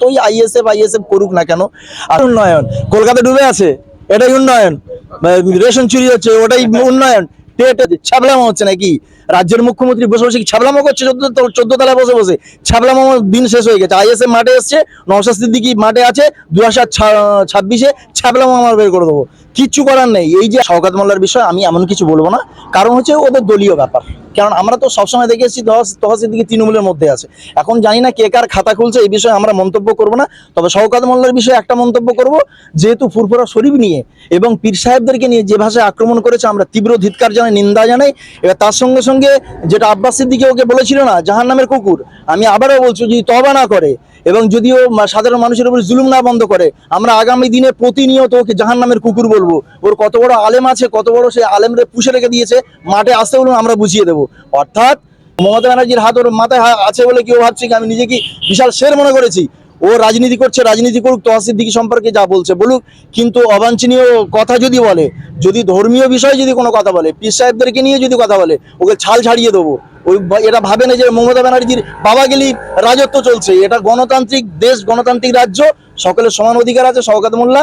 যতই ISF ISF করুক না কেন, আর উন্নয়ন। কলকাতা ডুবে আছে, এটাই উন্নয়ন। রেশন চুরি হচ্ছে, ওটাই উন্নয়ন। ছাবলামো হচ্ছে নাকি? রাজ্যের মুখ্যমন্ত্রী বসে বসে ছাবলামো করছে? চোদ্দ তলায় বসে বসে। ছাবলামো দিন শেষ হয়ে গেছে। আইএসএফ মাঠে এসছে, নওশাদ সিদ্দিকি মাঠে আছে দু হাজার ছাব্বিশে ছাবলামো আমার বের করে দেবো। কিচ্ছু করার নেই। এই যে শওকাত মোল্লার বিষয়, আমি এমন কিছু বলব না। কারণ হচ্ছে ওদের দলীয় ব্যাপার। কারণ আমরা তো সবসময় দেখে এসেছি তহসিল দিকে তৃণমূলের মধ্যে আছে। এখন জানি না কে কার খাতা খুলছে, এই বিষয়ে আমরা মন্তব্য করব না। তবে শওকাত মোল্লার বিষয়ে একটা মন্তব্য করব, যেহেতু ফুরফুরা শরীফ নিয়ে এবং পীর সাহেবদেরকে নিয়ে যে ভাষায় আক্রমণ করেছে, আমরা তীব্র ধিৎকার জানাই, নিন্দা জানাই। এবার তার সঙ্গে সঙ্গে যেটা আব্বাসের দিকে ওকে বলেছিল না জাহান নামের কুকুর, আমি আবারও বলছি, যদি তবা না করে এবং যদিও সাধারণ মানুষের উপর জুলুম না বন্ধ করে, আমরা আগামী দিনে প্রতিনিয়ত ওকে জাহান নামের কুকুর বলব। ওর কত বড় আলেম আছে, কত বড় সে আলেমরে পুষে রেখে দিয়েছে, মাঠে আসতে বলুন, আমরা বুঝিয়ে দেবো। অর্থাৎ মমতা ব্যানার্জির হাত ওর মাথায় আছে বলে কেউ ভাবছে কি, আমি নিজেকে বিশাল শের মনে করেছি? ও রাজনীতি করছে, রাজনীতি করুক তহসিল দিকে সম্পর্কে যা বলছে বলুক। কিন্তু অবাঞ্ছনীয় কথা যদি বলে, যদি ধর্মীয় বিষয়ে যদি কোনো কথা বলে, পীর সাহেবদেরকে নিয়ে যদি কথা বলে, ওকে ছাল ছাড়িয়ে দেবো। ওই এটা ভাবে না যে মমতা ব্যানার্জির বাবা গেলি রাজত্ব চলছে। এটা গণতান্ত্রিক দেশ, গণতান্ত্রিক রাজ্য, সকলের সমান অধিকার আছে, শওকাত মোল্লা।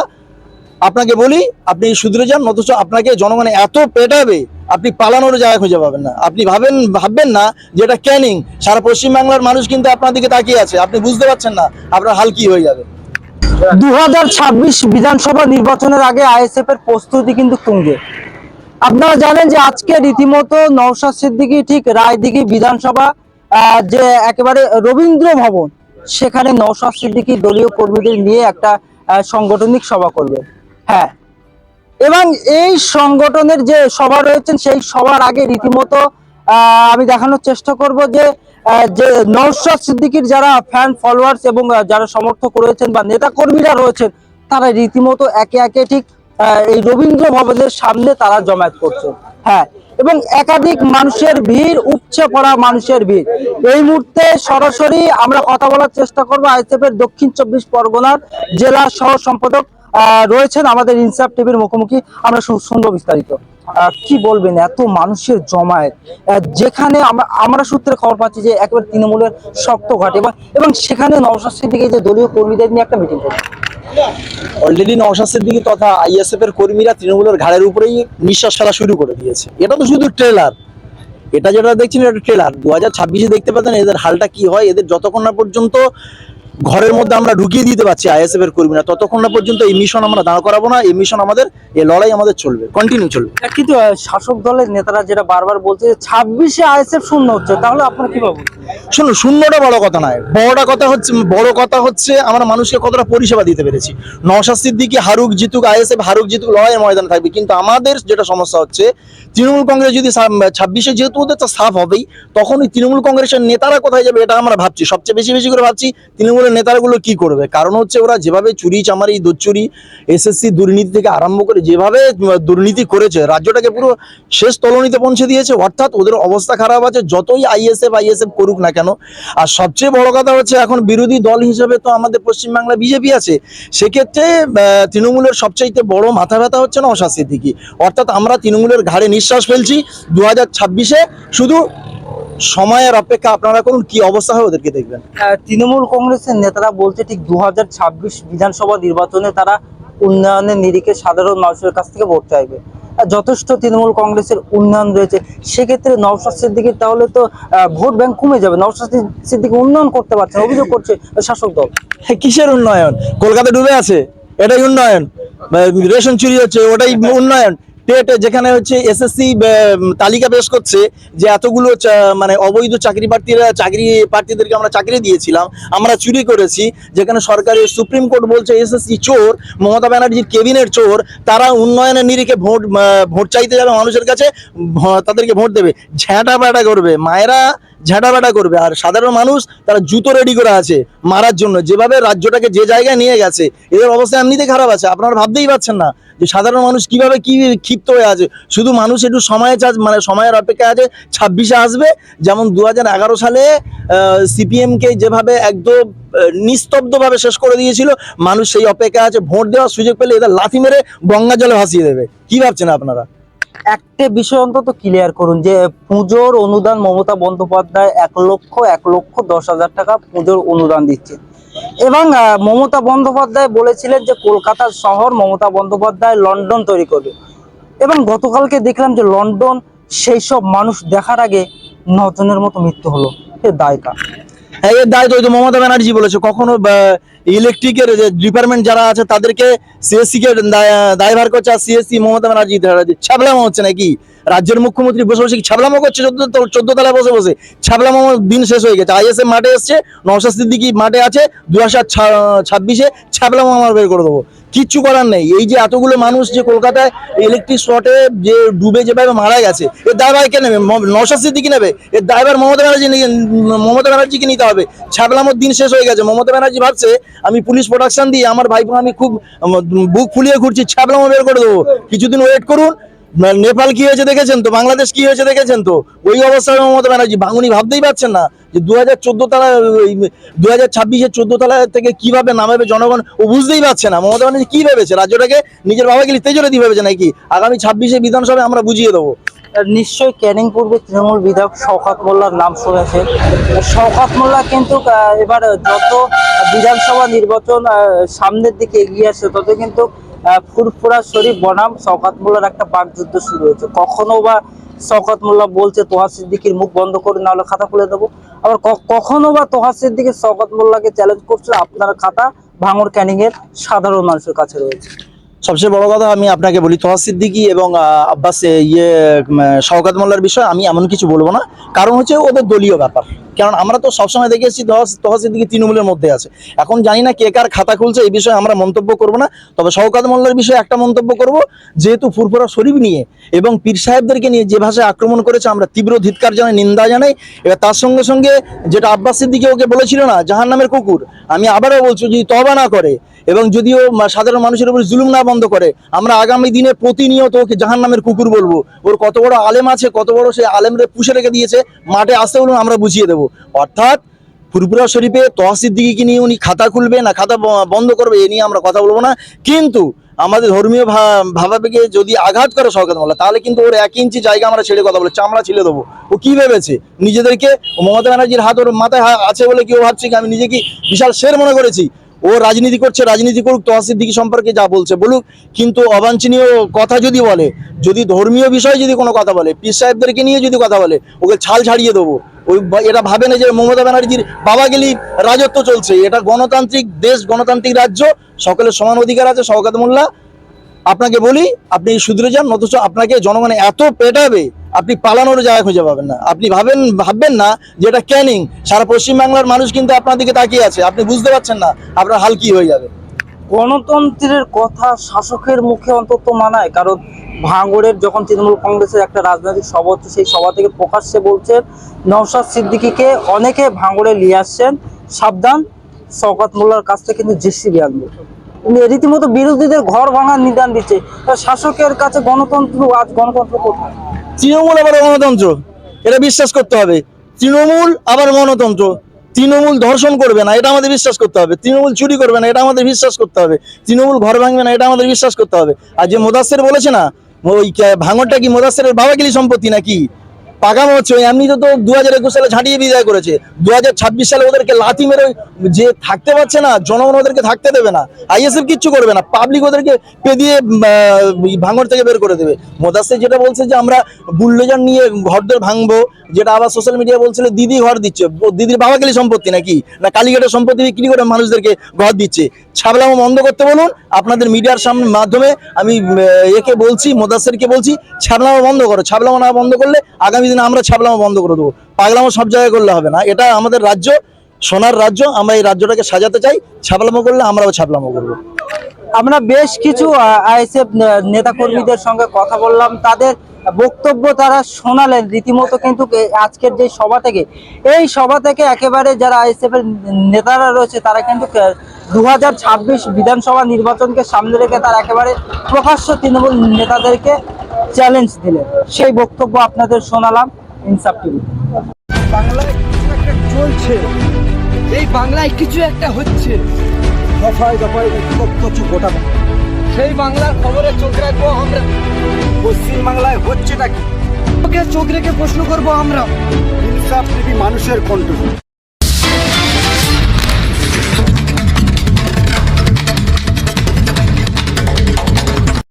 আপনাকে বলি, আপনি শুধরে যান, অথচ আপনাকে জনগণে এত পেটাবে, আপনি পালানোর জায়গা খুঁজে পাবেন না। আপনি ভাবেন, ভাববেন না যে এটা ক্যানিং। সারা পশ্চিমবাংলার মানুষ কিন্তু আপনার দিকে তাকিয়ে আছে। আপনি বুঝতে পারছেন না আপনার হাল কি হয়ে যাবে। দু হাজার ছাব্বিশ বিধানসভা নির্বাচনের আগে আইএসএফ এর প্রস্তুতি কিন্তু তুঙ্গে। আপনারা জানেন যে আজকে রীতিমতো নওশাদ সিদ্দিকী ঠিক রায়দিঘি বিধানসভা যে একেবারে রবীন্দ্র ভবন, সেখানে নওশাদ সিদ্দিকী দলীয় কর্মীদের নিয়ে একটা সাংগঠনিক সভা করবে। হ্যাঁ। এবং এই সংগঠনের যে সভা রয়েছেন, সেই সবার আগে রীতিমতো আমি দেখানোর চেষ্টা করব যে যে নৌশাদ সিদ্দিকীর যারা ফ্যান ফলোয়ার্স এবং যারা সমর্থক রয়েছেন বা নেতা কর্মীরা রয়েছেন, তারা রীতিমতো একে একে ঠিক এই রবীন্দ্র ভবনের সামনে তারা জমায়েত করছে। হ্যাঁ এবং একাধিক মানুষের ভিড়, উপচে পড়া মানুষের ভিড়। এই মুহূর্তে সরাসরি আমরা কথা বলার চেষ্টা করব আইএসএফ এর দক্ষিণ চব্বিশ পরগনার জেলা সহ সম্পাদক রয়েছেন আমাদের ইনসাফ টিভির মুখোমুখি। আমরা শুনব বিস্তারিত। কি বলবেন এত মানুষের জমায়েত? যেখানে আমরা সূত্রে খবর পাচ্ছি যে একেবারে তৃণমূলের শক্ত ঘাট। এবং সেখানে নওশাদ সিদ্দিকী যে দলীয় কর্মীদের নিয়ে একটা মিটিং করছে অলরেডি নওশাদ দিকে তথা আইএসএফ এর কর্মীরা তৃণমূলের ঘাড়ের উপরেই নিঃশ্বাস ফেলা শুরু করে দিয়েছে। এটা তো শুধু ট্রেলার এটা যেটা দেখছেন, এটা ট্রেলার দু হাজার ছাব্বিশে দেখতে পেতেন এদের হালটা কি হয়, এদের যতক্ষণ না পর্যন্ত ঘরের মধ্যে আমরা ঢুকিয়ে দিতে পারছি আইএসএফ এর কর্মীরা। ততক্ষণ না পর্যন্ত এই মিশন আমরা দাঁড় করাবো না এই মিশন আমাদের এই লড়াই আমাদের চলবে কন্টিনিউ চলবে। কিন্তু শাসক দলের নেতারা যেটা বারবার বলছে ছাব্বিশে আইএসএফ শূন্য হচ্ছে তাহলে আপনারা কি ভাবুন? শুনুন শূন্যটা বড় কথা নয় বড়টা কথা হচ্ছে বড় কথা হচ্ছে আমরা মানুষকে কতটা পরিষেবা দিতে পেরেছি। নওশাদ দিকে হারুক জিতুক আইএসএফ হারুক জিতুক লড়াইয়ের ময়দানে থাকবে। কিন্তু আমাদের যেটা সমস্যা হচ্ছে তৃণমূল কংগ্রেস যদি ছাব্বিশে যেহেতু ওদের তো সাফ হবেই তখন ওই তৃণমূল কংগ্রেসের নেতারা কোথায় যাবে এটা আমরা ভাবছি। সবচেয়ে বেশি বেশি করে ভাবছি তৃণমূলের নেতারাগুলো কি করবে? কারণ হচ্ছে ওরা যেভাবে চুরি, চামারি দুচ্চুরি এসএসসি দুর্নীতি থেকে আরম্ভ করে যেভাবে দুর্নীতি করেছে, রাজ্যটাকে পুরো শেষ তলনিতে পৌঁছে দিয়েছে। অর্থাৎ ওদের অবস্থা খারাপ আছে, যতই আইএসএফ আইএসএফ করুক না কেন। আর সবচেয়ে বড় কথা হচ্ছে এখন বিরোধী দল হিসেবে তো আমাদের পশ্চিমবাংলা বিজেপি আছে। সেক্ষেত্রে তৃণমূলের সবচাইতে বড় মাথা ব্যথা হচ্ছে না অশাস্তি দিকে অর্থাৎ আমরা তৃণমূলের ঘাড়ে নিঃশ্বাস ফেলছি দু হাজার শুধু সময়ের অপেক্ষা আপনারা করুন কি অবস্থা হয় ওদেরকে দেখবেন। আহ, তৃণমূল কংগ্রেসের নেতারা বলছে ঠিক দু হাজার ছাব্বিশ বিধানসভা নির্বাচনে তারা উন্নয়নের নিরিখে সাধারণ মানুষের কাছ থেকে ভোট চাইবে। যথেষ্ট তৃণমূল কংগ্রেসের উন্নয়ন রয়েছে। সেক্ষেত্রে নওশাদ সিদ্দিকির তাহলে তো ভোট ব্যাংক কমে যাবে। নওশাদ সিদ্দিকি উন্নয়ন করতে পারছে অভিযোগ করছে শাসক দল। হ্যাঁ, কিসের উন্নয়ন? কলকাতা ডুবে আছে এটাই উন্নয়ন। রেশন চুরি হচ্ছে ওটাই উন্নয়ন। টেট যেখানে হচ্ছে এসএসসি তালিকা পেশ করছে যে এতগুলো মানে অবৈধ চাকরি প্রার্থীরা, চাকরি প্রার্থীদেরকে আমরা চাকরি দিয়েছিলাম, আমরা চুরি করেছি, যেখানে সরকারের সুপ্রিম কোর্ট বলছে এসএসসি চোর, মমতা ব্যানার্জির কেবিনের চোর, তারা উন্নয়নের নিরিখে ভোট ভোট চাইতে যাবে মানুষের কাছে তাদেরকে ভোট দেবে ঝ্যাঁটা প্যাটা করবে, মায়েরা ঝাঁটা ব্যাটা করবে। আর সাধারণ মানুষ তারা জুতো রেডি করে আছে মারার জন্য। যেভাবে রাজ্যটাকে যে জায়গায় নিয়ে গেছে, এদের অবস্থা এমনিতে খারাপ আছে। আপনারা ভাবতেই পারছেন না যে সাধারণ মানুষ কীভাবে কি ক্ষিপ্ত হয়ে আছে। শুধু মানুষ একটু সময় চাষ মানে সময়ের অপেক্ষা আছে। ছাব্বিশে আসবে, যেমন দু হাজার এগারো সালে সিপিএমকে যেভাবে একদম নিস্তব্ধভাবে শেষ করে দিয়েছিল, মানুষ সেই অপেক্ষা আছে। ভোট দেওয়ার সুযোগ পেলে এদের লাথি মেরে গঙ্গা জলে ভাসিয়ে দেবে। কি ভাবছেন আপনারা? একটা বিষয় অন্তত ক্লিয়ার করুন যে পুজোর অনুদান মমতা বন্দ্যোপাধ্যায় এক লক্ষ এক লক্ষ দশ হাজার টাকা পুজোর অনুদান দিচ্ছে। এবং মমতা বন্দ্যোপাধ্যায় বলেছিলেন যে কলকাতার শহর মমতা বন্দ্যোপাধ্যায় লন্ডন তৈরি করবে। এবং গতকালকে দেখলাম যে লন্ডন সেই সব মানুষ দেখার আগে নজনের মতো মৃত্যু হলো। এ দায়কা এর দায় তো মমতা ব্যানার্জি বলেছে, কখনো ইলেকট্রিকের যে ডিপার্টমেন্ট যারা আছে, তাদেরকে সিএসসি কে দায়- দায়ভার করছে, আর সিএসসি মমতা ব্যানার্জি ছাবলামো হচ্ছে নাকি? রাজ্যের মুখ্যমন্ত্রী বসে বসে ছাবলামো করছে? চোদ্দ চোদ্দ তলায় বসে বসে। ছাবলামো দিন শেষ হয়ে গেছে। আইএসএ মাঠে এসছে, নওশাদ সিদ্দিকি মাঠে আছে দু হাজার ছাব্বিশে ছাবলামো আমার বের করে দেবো। কিচ্ছু করার নেই। এই যে এতগুলো মানুষ যে কলকাতায় ইলেকট্রিক শটে যে ডুবে যেভাবে মারা গেছে, এর দায়ভার কে নেবে? নওশাদ সিদ্দিকি নেবে? এর দায়ভার মমতা ব্যানার্জি মমতা ব্যানার্জিকে নিতে হবে। ছাবলামোর দিন শেষ হয়ে গেছে। মমতা ব্যানার্জি ভাবছে, আমি পুলিশ প্রোডাকশন দিয়ে আমার ভাইপো আমি খুব বুক ফুলিয়ে ঘুরছি ছাবলামো বের করে দেবো। কিছুদিন ওয়েট করুন নেপাল কি হয়েছে দেখেছেন তো? বাংলাদেশ কি হয়েছে দেখেছেন তো? ওই অবস্থায় মমতা ব্যানার্জি ভাঙুনি ভাবতেই পারছেন না যে দু হাজার চোদ্দ তালা দু হাজার ছাব্বিশের চোদ্দ তালা থেকে কীভাবে নামাবে জনগণ, ও বুঝতেই পারছে না। মমতা ব্যানার্জি কি ভেবেছে? রাজ্যটাকে নিজের বাবাকে তেজরে দিয়ে ভেবেছে নাকি? আগামী ছাব্বিশে বিধানসভায় আমরা বুঝিয়ে দেবো। নিশ্চয়ই ক্যানিং পূর্বে তৃণমূল বিধায়ক শওকাত মোল্লার নাম শুনেছেন। শওকাত মোল্লা কিন্তু এবার যত বিধানসভা নির্বাচন সামনের দিকে এগিয়ে আসছে, তত কিন্তু ফুরফুরা শরীফ, বনাম, শওকাত মোল্লার একটা বাকযুদ্ধ শুরু হয়েছে। কখনো বা শওকাত মোল্লা বলছে, তোহা সিদ্দিকির মুখ বন্ধ করে নাহলে খাতা খুলে দেবো। আবার কখনো বা তোহা সিদ্দিকি শওকাত মোল্লাকে চ্যালেঞ্জ করছে আপনার খাতা ভাঙর ক্যানিং এর সাধারণ মানুষের কাছে রয়েছে। সবচেয়ে বড় কথা আমি আপনাকে বলি, তোহা সিদ্দিকি এবং আব্বাস ইয়ে শওকত মোল্লার বিষয়ে আমি এমন কিছু বলব না। কারণ হচ্ছে ওদের দলীয় ব্যাপার। কারণ আমরা তো সবসময় দেখেছি তোহা সিদ্দিকি তৃণমূলের মধ্যে আছে। এখন জানি না কে কার খাতা খুলছে, এই বিষয়ে আমরা মন্তব্য করব না। তবে শওকত মোল্লার বিষয়ে একটা মন্তব্য করব, যেহেতু ফুরফুরা শরীফ নিয়ে এবং পীর সাহেবদেরকে নিয়ে যে ভাষায় আক্রমণ করেছে, আমরা তীব্র ধিৎকার জানাই, নিন্দা জানাই। এবার তার সঙ্গে সঙ্গে যেটা আব্বাস সিদ্দিকি ওকে বলেছিল না জাহান নামের কুকুর, আমি আবারও বলছি, যদি তবা না করে এবং যদিও সাধারণ মানুষের উপর জুলুম না বন্ধ করে, আমরা আগামী দিনে প্রতিনিয়ত ওকে জাহান নামের কুকুর বলব। ওর কত বড় আলেম আছে, কত বড় সে আলেমরে পুষে রেখে দিয়েছে, মাঠে আসতে বলুন, আমরা বুঝিয়ে দেবো। অর্থাৎ ফুরপুরা শরীফে তহসিদ দিকে নিয়ে উনি খাতা খুলবে না, খাতা বন্ধ করবে, এ নিয়ে আমরা কথা বলব না। কিন্তু আমাদের ধর্মীয় ভাবাবেগে যদি আঘাত করে সরকার মোল্লা, তাহলে কিন্তু ওর এক ইঞ্চি জায়গা আমরা ছেড়ে কথা বলে চামড়া ছেড়ে দেবো। ও কি ভেবেছে? নিজেদেরকে মমতা ব্যানার্জির হাত ওর মাথায় আছে বলে কেউ ভাবছে কি, আমি নিজেকে বিশাল শের মনে করেছি? ও রাজনীতি করছে, রাজনীতি করুক তহসিদ দিকে সম্পর্কে যা বলছে বলুক। কিন্তু অবাঞ্ছনীয় কথা যদি বলে, যদি ধর্মীয় বিষয়ে যদি কোনো কথা বলে, পীর সাহেবদেরকে নিয়ে যদি কথা বলে, ওকে ছাল ছাড়িয়ে দেবো। ওই এটা ভাবে না যে মমতা ব্যানার্জির বাবা গেলি রাজত্ব চলছে। এটা গণতান্ত্রিক দেশ, গণতান্ত্রিক রাজ্য, সকলের সমান অধিকার আছে, শওকাত মোল্লা। আপনাকে বলি, আপনি শুধরে যান, অথচ আপনাকে জনগণ এত পেটাবে আপনি পালানোর জায়গা খুঁজে পাবেন না। আপনি ভাবেন, ভাববেন না যে এটা ক্যানিং। সারা পশ্চিমবাংলার মানুষ কিন্তু আপনার দিকে তাকিয়ে আছে। আপনি বুঝতে পারছেন না আপনার হাল কি হয়ে যাবে। গণতন্ত্রের কথা শাসকের মুখে অন্তত মানায়, কারণ ভাঙড়ের যখন তৃণমূল কংগ্রেসের একটা রাজনৈতিক সভা হচ্ছে, সেই সভা থেকে প্রকাশ্যে বলছেন নওশাদ সিদ্দিকিকে অনেকে ভাঙড়ে নিয়ে আসছেন। সাবধান, শওকত মোল্লার কাছ থেকে কিন্তু জেসিবি আনবে উনি রীতিমতো বিরোধীদের ঘর ভাঙার নিদান দিচ্ছে। শাসকের কাছে গণতন্ত্র, আজ গণতন্ত্র কোথায়? তৃণমূল আবার গণতন্ত্র, এটা বিশ্বাস করতে হবে। তৃণমূল আবার গণতন্ত্র, তৃণমূল ধর্ষণ করবে না, এটা আমাদের বিশ্বাস করতে হবে। তৃণমূল চুরি করবে না, এটা আমাদের বিশ্বাস করতে হবে। তৃণমূল ঘর ভাঙবে না, এটা আমাদের বিশ্বাস করতে হবে। আর যে মোদাসের বলেছে না, ওই ভাঙরটা কি মোদাসের বাবাগিলি সম্পত্তি নাকি? পাকামো হচ্ছে ওই এমনি তো দু হাজার একুশ সালে ঝাঁটিয়ে বিদায় করেছে। দু হাজার ছাব্বিশ সালে ওদেরকে লাথি মেরে যে থাকতে পারছে না, জনগণ ওদেরকে থাকতে দেবে না, আইএসএফ কিচ্ছু করবে না পাবলিক ওদেরকে পেদিয়ে ভাঙর থেকে বের করে দেবে। মোদাসের যেটা বলছে যে আমরা বুল্ডোজার নিয়ে ঘরদের ভাঙবো, যেটা আবার সোশ্যাল মিডিয়া বলছিল, দিদি ঘর দিচ্ছে। দিদির বাবা গেলে সম্পত্তি নাকি? না কালীঘাটের সম্পত্তি বিক্রি করে মানুষদেরকে ঘর দিচ্ছে। ছাবলামো বন্ধ করতে বলুন, আপনাদের মিডিয়ার সামনে মাধ্যমে আমি একে বলছি মোদাসেরকে বলছি, ছাবলামো বন্ধ করো, ছাবলামো না বন্ধ করলে আগামী দিনে আমরা ছাবলামো বন্ধ করে দেবো। পাগলামো সব জায়গায় করলে হবে না। এটা আমাদের রাজ্য, সোনার রাজ্য, আমরা এই রাজ্যটাকে সাজাতে চাই। ছাবলামো করলে আমরাও ছাবলামো করব। আমরা বেশ কিছু আইএসএফ নেতা কর্মীদের সঙ্গে কথা বললাম। তাদের বক্তব্য তারা শোনালেন। রীতিমতো কিন্তু আজকের যে সভা থেকে, এই সভা থেকে একেবারে যারা আইএসএফ এর নেতারা রয়েছে, তারা কিন্তু দু হাজার ছাব্বিশ বিধানসভা নির্বাচনকে সামনে রেখে তারা একেবারে প্রকাশ্য তৃণমূল নেতাদেরকে চ্যালেঞ্জ দিলেন সেই বক্তব্য আপনাদের শোনালাম ইনসাফ টিভি বাংলায় কিছু একটা চলছে। এই বাংলায় কিছু একটা হচ্ছে। দফায় দফায় গোটা সেই বাংলার খবরে চোখ রাখব আমরা। পশ্চিম বাংলায় হচ্ছেটা কি চোখ রেখে প্রশ্ন করব আমরা? ইনসাফ টিভি মানুষের কণ্ঠ।